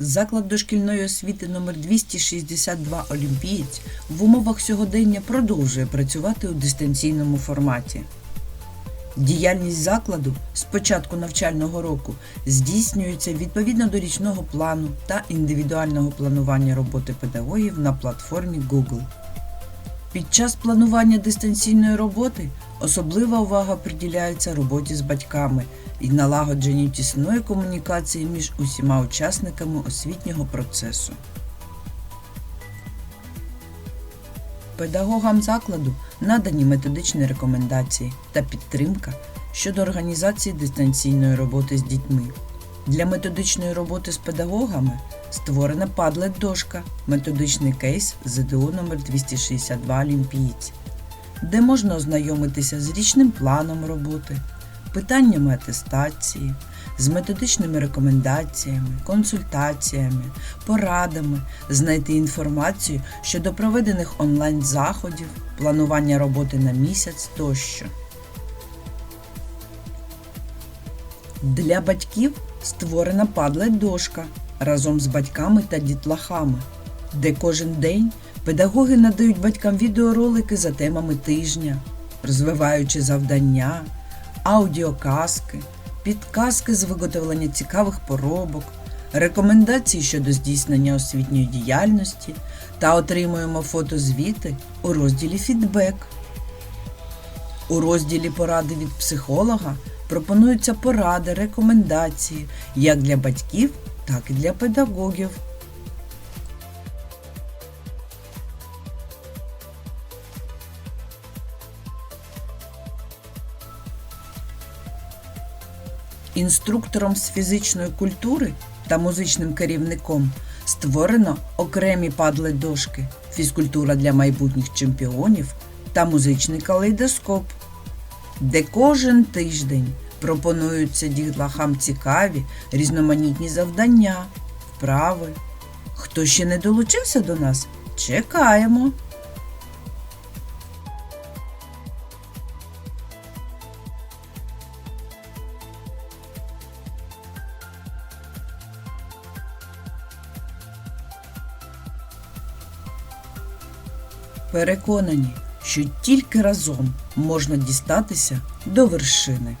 Заклад дошкільної освіти номер 262 Олімпієць в умовах сьогодення продовжує працювати у дистанційному форматі. Діяльність закладу з початку навчального року здійснюється відповідно до річного плану та індивідуального планування роботи педагогів на платформі Google. Під час планування дистанційної роботи особлива увага приділяється роботі з батьками і налагодженню тісної комунікації між усіма учасниками освітнього процесу. Педагогам закладу надані методичні рекомендації та підтримка щодо організації дистанційної роботи з дітьми. Для методичної роботи з педагогами створена Padlet-дошка, методичний кейс ЗДО номер 262 Олімпієць, де можна ознайомитися з річним планом роботи, питаннями атестації, з методичними рекомендаціями, консультаціями, порадами, знайти інформацію щодо проведених онлайн-заходів, планування роботи на місяць тощо. Для батьків створена Padlet-дошка разом з батьками та дітлахами, де кожен день педагоги надають батькам відеоролики за темами тижня, розвиваючи завдання, аудіоказки, підказки з виготовлення цікавих поробок, рекомендації щодо здійснення освітньої діяльності та отримуємо фотозвіти у розділі Фідбек. У розділі Поради від психолога пропонуються поради, рекомендації як для батьків, так і для педагогів. Інструктором з фізичної культури та музичним керівником створено окремі падлет-дошки фізкультура для майбутніх чемпіонів та музичний калейдоскоп, де кожен тиждень пропонуються дітлахам цікаві різноманітні завдання, вправи. Хто ще не долучився до нас? Чекаємо! Переконані, що тільки разом можна дістатися до вершини.